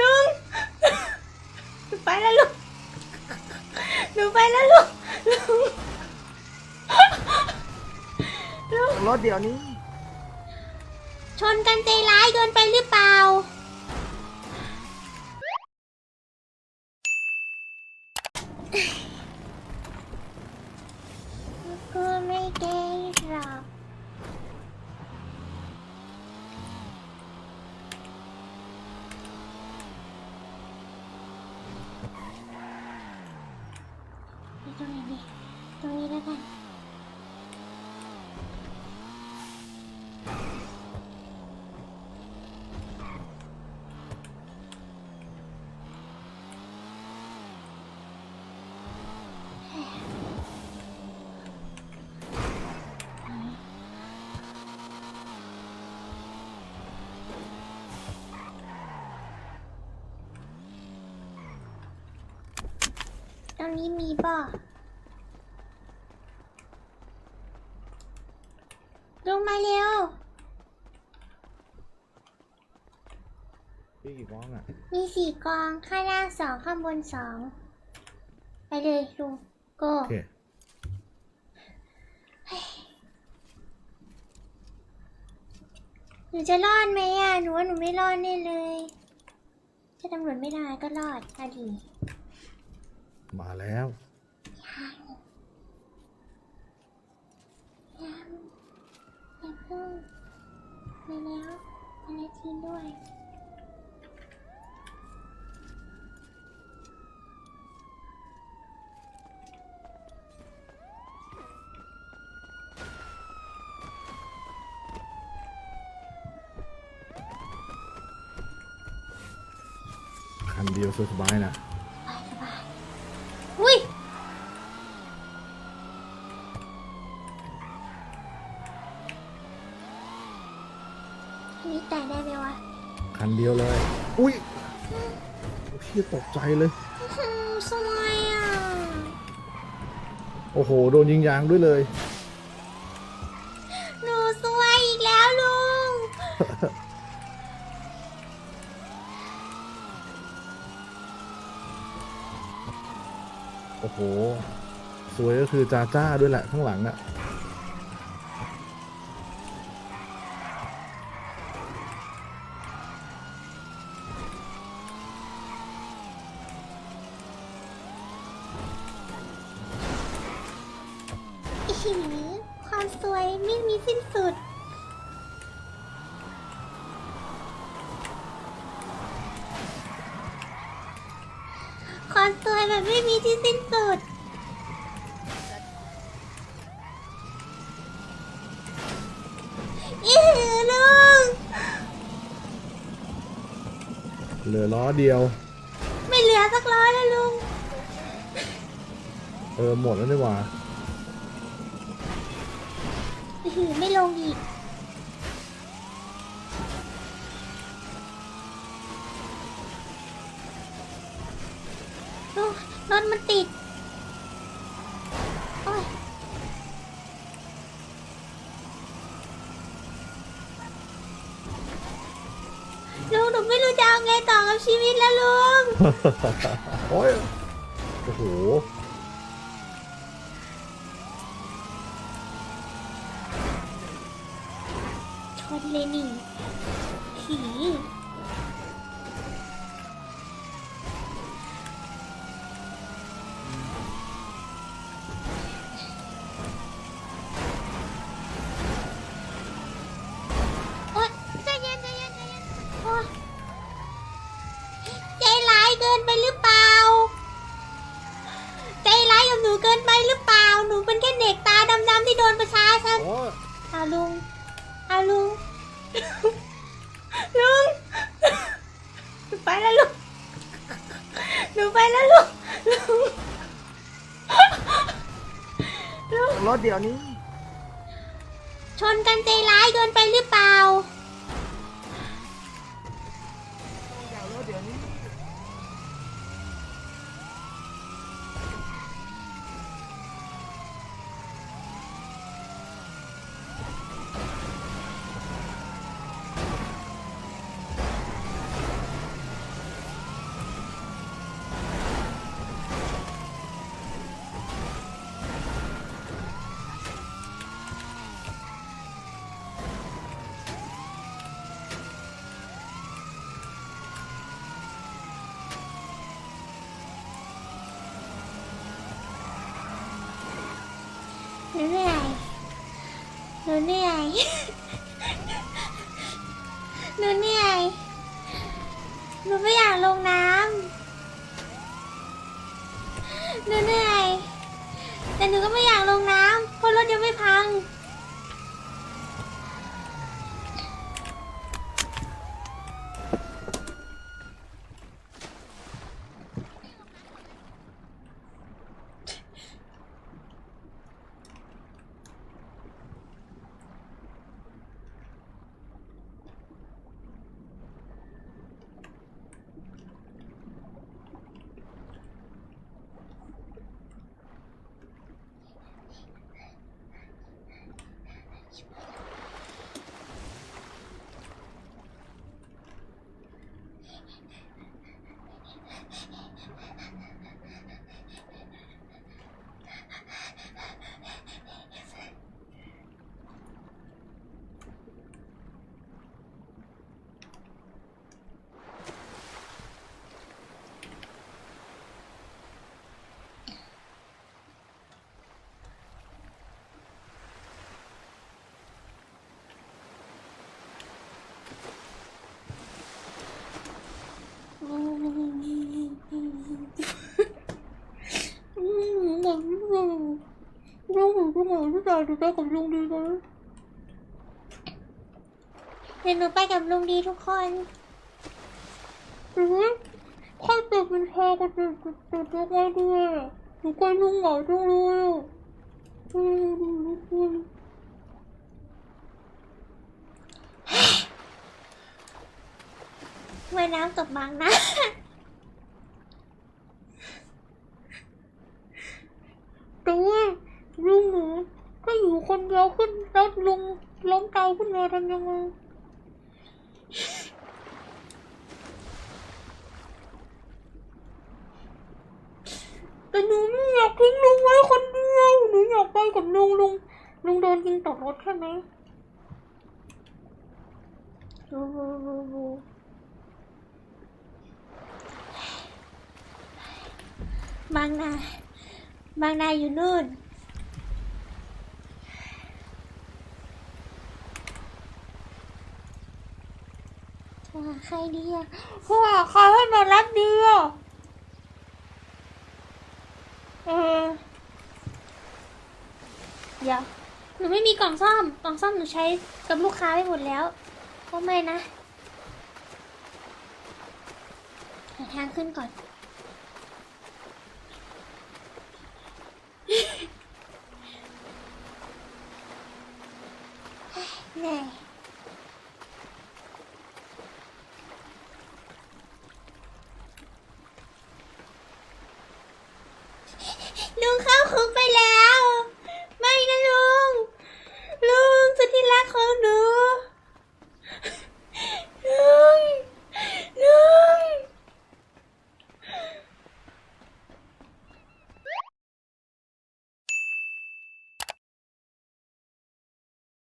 ลุงหนูไปแล้วลุงหนูไปแล้วลุงลุงลุงรถเดี๋ยวนี้ ชนกันใจร้ายเกินไปหรือเปล่า ก็ไม่ได้หรอกไปตรงไหนดี ตรงนี้แล้วกันตรงนี้มีบ่ ลงมาเร็ว พี่กี่ฟ้องอะมีสี่กองข้างล่างสองข้างบนสอง ไปเลยลุงโก โอเคหนูจะรอดไหมอะ หนูว่าหนูไม่รอดแน่เลย ถ้าตำรวจไม่ได้ก็รอดอะดี มาแล้ว ยัง อย่าเพิ่งไปแล้วไปแล้วจริงด้วยคันเดียวสบายนะ สบายสบายอุ้ย อันนี้ แต่ได้ไหมวะคันเดียวเลย อุ้ยพี่ตกใจเลยอื้อหือสวยอะ โอ้โห โดนยิงยางด้วยเลย หนูสวยอีกแล้วลุง โอ้โห สวยก็คือจ้าจ้าด้วยแหละข้างหลังอะ อีหือความสวยไม่มีสิ้นสุด ความสวยแบบไม่มีที่สิ้นสุดอีหือลุงเหลือล้อเดียว ไม่เหลือสักร้อยแล้วลุง เออหมดแล้วนี่หว่า อีหือไม่ลงอีก โอ้รถมันติด โอ้ย ลุงหนูไม่รู้จะเอาไงต่อกับชีวิตแล้วลุง โอ้ยโอ้โห ชนเลยนี่ผีโอ๊ยใจเย็นใจเย็นใจเย็นโอ๊ยใจร้ายเกินไปหรือเปล่า ใจร้ายกับหนูเกินไปหรือเปล่า หนูเป็นแค่เด็กตาดำๆที่โดนประชาชนโอ้ยเอาลุงเอาลุง ลุงหนูไปแล้วลุงหนูไปแล้วลุงลุงลุงรถเดี๋ยวนี้ ชนกันใจร้ายเกินไปหรือเปล่ารถเดี๋ยวนี้ นูเหนื่อยหนูเหนื่อยหนูเหนื่อยหนูไม่อยากลงน้ำหนูเหนื่อยแต่หนูก็ไม่อยากลงน้ำเพราะรถยังไม่พัง ลุงลุงลุงลุง ลุงพี่ชายดูได้กับลุงดีนะเดี๋ยวหนูไปกับลุงดีทุกคนอือค่อยติดเป็นแพรกันติดติดติดยังไงดีอะหนูก็ลุงเหงาจังเลยอะอืมทุกคนว่ายน้ำตกบางนะ แต่ว่าลุงหนูถ้าอยู่ คนเดียวขึ้นแล้วลุงล้มเตาขึ้นมาทำยังไงแต่หนูไม่อยากทิ้งลุงไว้คนเดียวหนูอยากไปกับลุงลุงลุงโดนยิงตกรถใช่ไหมรู้รู้รู้รู้บางนาบางนาอยู่นู่น โทรหา ใครดีอะโทรหาใครให้มารับดีอะเออเดี๋ยวหนูไม่มีกล่องซ่อม กล่องซ่อมหนูใช้กับลูกค้าไปหมดแล้ว ก็ไม่นะหาทางขึ้นก่อน